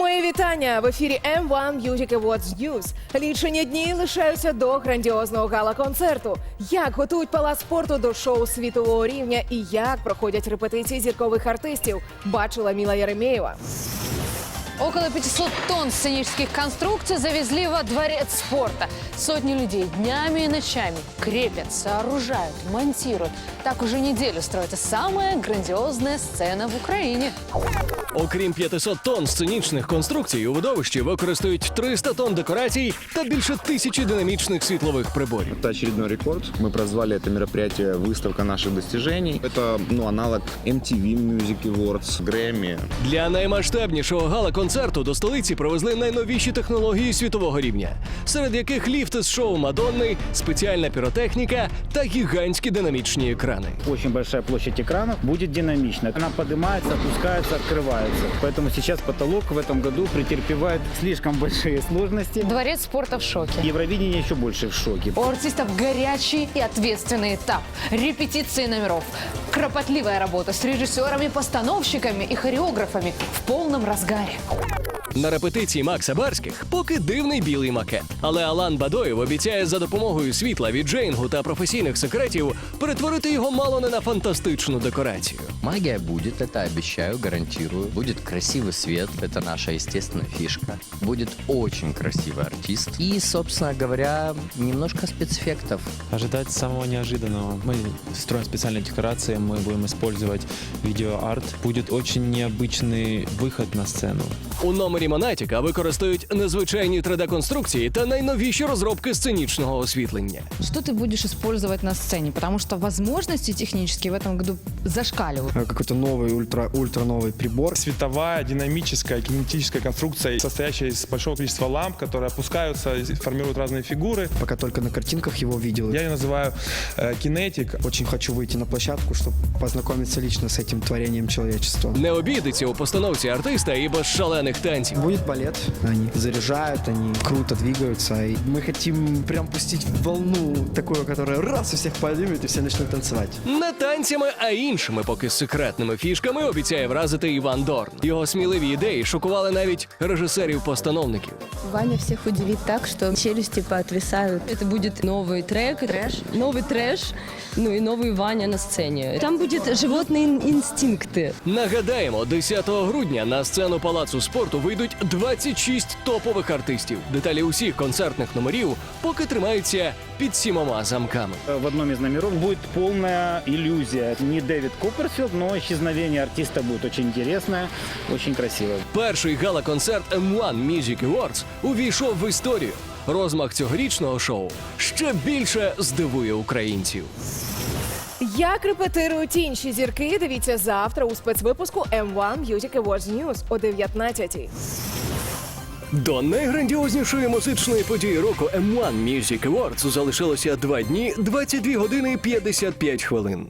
Мої вітання в ефірі M1 Music Awards News. Лічені дні лишаються до грандіозного гала-концерту. Як готують палац спорту до шоу світового рівня і як проходять репетиції зіркових артистів, бачила Міла Єремєєва. Около 500 тонн сценических конструкций завезли во дворец спорта. Сотни людей днями и ночами крепят, сооружают, монтируют. Так уже неделю строится самая грандиозная сцена в Украине. Окрім 500 тонн сценічних конструкцій, у видовищі використають 300 тонн декорацій та більше тисячі динамічних світлових приборів. Это очередной рекорд. Мы прозвали это мероприятие «Выставка наших достижений». Это ну, аналог MTV Music Awards, Grammy. Для наймасштабнішого гала-концерту до столиці привезли найновіші технології світового рівня, серед яких ліфти з шоу Мадонни, спеціальна піротехніка та гігантські динамічні екрани. Очень большая площадь экранов будет динамична. Она поднимается, опускается, открывается. Поэтому сейчас потолок в этом году претерпевает слишком большие сложности. Дворец спорта в шоке. Евровидение еще больше в шоке. У артистов горячий и ответственный этап. Репетиции номеров. Кропотливая работа с режиссерами, постановщиками и хореографами в полном разгаре. Yeah. На репетиції Макса Барських поки дивний білий макет. Але Алан Бадоєв обіцяє за допомогою світла від Джейнгу та професійних секретів перетворити його мало не на фантастичну декорацію. Магия будет, это обещаю, гарантирую. Будет красивый свет, это наша естественная фишка. Будет очень красивый артист. И, собственно говоря, немножко спецэффектов. Ожидать самого неожиданного. Мы строим специальные декорации, мы будем использовать видеоарт. Будет очень необычный выход на сцену. У номері Монатіка використають незвичайні 3D-конструкції та найновіші розробки сценічного освітлення. Что ты будешь использовать на сцене? Потому что возможности технические в этом году зашкаливают. э, какой-то новый, ультра, ультра новый прибор. световая, динамическая, кинетическая конструкция, состоящая из большого количества ламп, которые опускаются и формируют разные фигуры. Пока только на картинках его видел. Я ее называю э, кинетик. очень хочу выйти на площадку, чтобы познакомиться лично с этим творением человечества. Не обійдеться у постановці артиста і без шалених танців. Будет балет, они заряжают, они круто двигаются. И мы хотим прям пустить волну такую, которая раз и всех поднимет, и все начнут танцевать. Не танцями, а іншими поки секретними фішками обіцяє вразити Іван Дорн. Його сміливі ідеї шокували навіть режисерів-постановників. Ваня всех удивит так, что челюсти поотвисают. Это будет новый трек, трэш, новый трэш, ну и новый Ваня на сцене. Там будет животные ин- инстинкты. Нагадаємо, 10 грудня на сцену палацу спорту вийдуть 26 топових артистів. Деталі усіх концертних номерів поки тримаються під сімома замками. В одном из номеров будет полная иллюзия. Не Дэвид Копперфилд, но исчезновение артиста будет очень интересное, очень красиво. Перший гала-концерт M1 Music Awards увійшов в історію. Розмах цьогорічного шоу ще більше здивує українців. Як репетирують інші зірки? Дивіться завтра у спецвипуску M1 Music Awards News о 19-й. До найграндіознішої музичної події року M1 Music Awards залишилося 2 дні, 22 години 55 хвилин.